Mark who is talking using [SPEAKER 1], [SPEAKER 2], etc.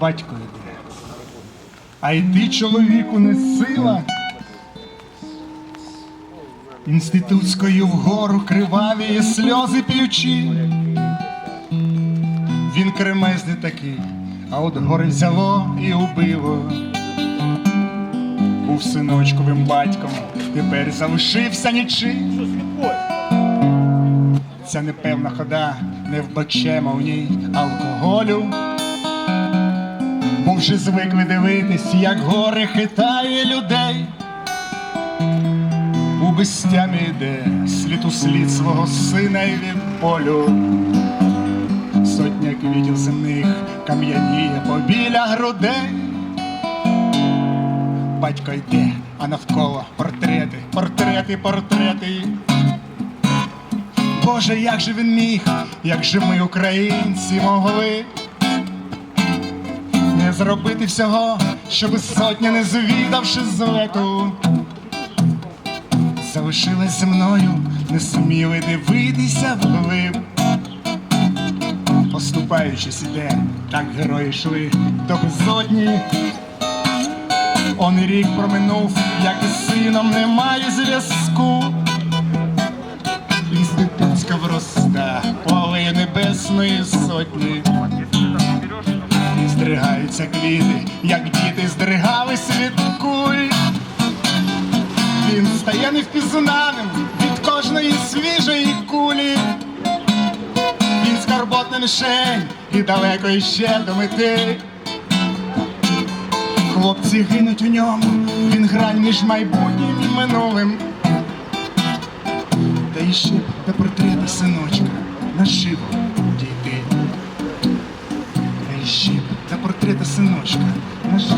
[SPEAKER 1] батько йде. А йти чоловіку не сила. Інститутською вгору криваві сльози п'ючі. Він кремезний такий, а от горе взяло і убило. Був синочковим батьком, тепер залишився нічим. Ця непевна хода не вбачемо в ній алкоголю. Бо вже звикли дивитись, як горе хитає людей. У безтямі йде слід у слід свого сина і від полю. Сотня квітів земних кам'яніє побіля грудей. Батько йде, а навколо портрети, портрети, портрети. Боже, як же він міг, як же ми, українці, могли не зробити всього, щоби сотня, не звідавши злету, залишилась зі мною, не сміли дивитися вглиб. Поступаючись іде, так герої йшли до безодні. Он рік проминув, як із сином немає зв'язку. Небесної сотні. Здригаються квіти, як діти здригались від куль. Він стає невпізнаним від кожної свіжої кулі. Він скарботна мішень і далеко іще до мети. Хлопці гинуть у ньому, він грань між майбутнім і минулим. Та іще б до портрета синочка наживо Та іще